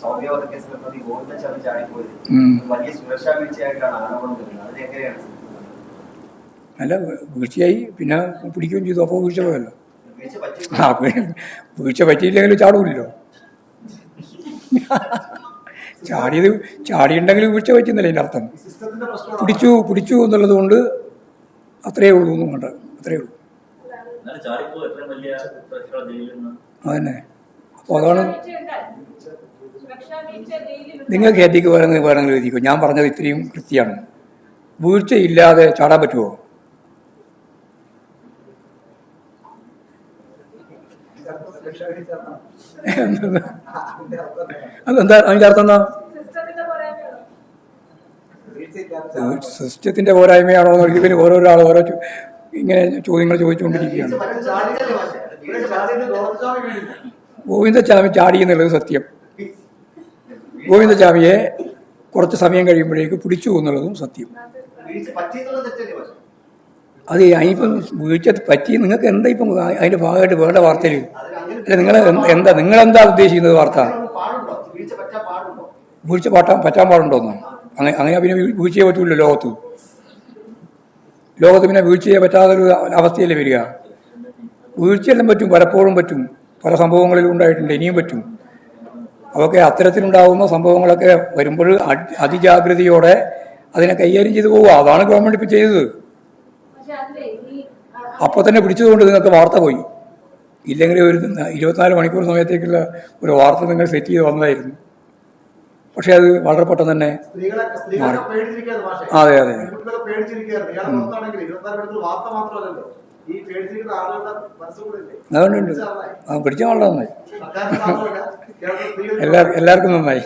സൗമ്യ വധക്കേസിലെ പ്രതി ഗോവിന്ദച്ചാമി ചാടിപ്പോയത്. ഉം. വലിയ സുരക്ഷാ വീഴ്ചയായിട്ടാണ് ആരോപണം വരുന്നത് അത് എങ്ങനെയാണ് അല്ല വീഴ്ചയായി പിന്നെ പിടിക്കുകയും ചെയ്തു. അപ്പോൾ വീഴ്ച പോയല്ലോ. ആ വീഴ്ച പറ്റിയില്ലെങ്കിലും ചാടൂല്ലോ ചാടിയത് ചാടിയുണ്ടെങ്കിൽ വീഴ്ച പറ്റുന്നില്ല അതിന്റെ അർത്ഥം. പിടിച്ചു പിടിച്ചു എന്നുള്ളത് കൊണ്ട് അത്രയേ ഉള്ളൂ എന്നും കണ്ട അത്രയേ ഉള്ളൂ. അതന്നെ. അപ്പോൾ അതാണ് നിങ്ങൾ കയറ്റിക്ക് വേണമെങ്കിൽ വേണമെങ്കിൽ എഴുതിക്കോ. ഞാൻ പറഞ്ഞത് ഇത്രയും കൃത്യമാണ്. വീഴ്ചയില്ലാതെ ചാടാൻ പറ്റുമോ അതെന്താ? അതിന്റെ അർത്ഥം എന്താ? സിസ്റ്റത്തിന്റെ പോരായ്മയാണോ എന്ന് ഒരിക്കലും ഓരോരോ ആൾ ഓരോ ഇങ്ങനെ ചോദ്യങ്ങൾ ചോദിച്ചുകൊണ്ടിരിക്കുകയാണ്. ഗോവിന്ദ ചാടിയെന്നുള്ളത്. ചാടി എന്നുള്ളത് സത്യം. ഗോവിന്ദച്ചാമിയെ കുറച്ച് സമയം കഴിയുമ്പോഴേക്ക് പിടിച്ചു എന്നുള്ളതും സത്യം? അത് അതിപ്പം വീഴ്ച പറ്റി നിങ്ങൾക്ക് എന്താ ഇപ്പം അതിന്റെ ഭാഗമായിട്ട് വേണ്ട വാർത്തയിൽ? അല്ല നിങ്ങൾ എന്താ നിങ്ങളെന്താ ഉദ്ദേശിക്കുന്നത് വാർത്ത? വീഴ്ച പറ്റാൻ പാട്ടാൻ പറ്റാൻ പാടുണ്ടോന്നോ അങ്ങനെ അങ്ങനെ പിന്നെ വീഴ്ചയെ പറ്റൂല്ലോ ലോകത്ത്. ലോകത്ത് പിന്നെ വീഴ്ചയെ പറ്റാത്തൊരു അവസ്ഥയല്ലേ വരിക. വീഴ്ചയെല്ലാം പറ്റും പലപ്പോഴും പറ്റും. പല സംഭവങ്ങളിലും ഉണ്ടായിട്ടുണ്ട് ഇനിയും പറ്റും. അതൊക്കെ അത്തരത്തിലുണ്ടാകുന്ന സംഭവങ്ങളൊക്കെ വരുമ്പോൾ അതിജാഗ്രതയോടെ അതിനെ കൈകാര്യം ചെയ്തു പോവുക. അതാണ് ഗവൺമെന്റ് ഇപ്പം ചെയ്തത്. അപ്പോൾ തന്നെ പിടിച്ചതുകൊണ്ട് നിങ്ങൾക്ക് വാർത്ത പോയി. ഇല്ലെങ്കിൽ ഒരു ഇരുപത്തിനാല് മണിക്കൂർ സമയത്തേക്കുള്ള ഒരു വാർത്ത നിങ്ങൾ സെറ്റ് ചെയ്ത് വന്നതായിരുന്നു പക്ഷെ അത് വളരെ പെട്ടെന്ന് തന്നെ മാഷെ. അതെ അതെ. അതുകൊണ്ടുണ്ട് ആ പിടിച്ചാൽ വളരെ നന്നായി. എല്ലാവർക്കും നന്നായി.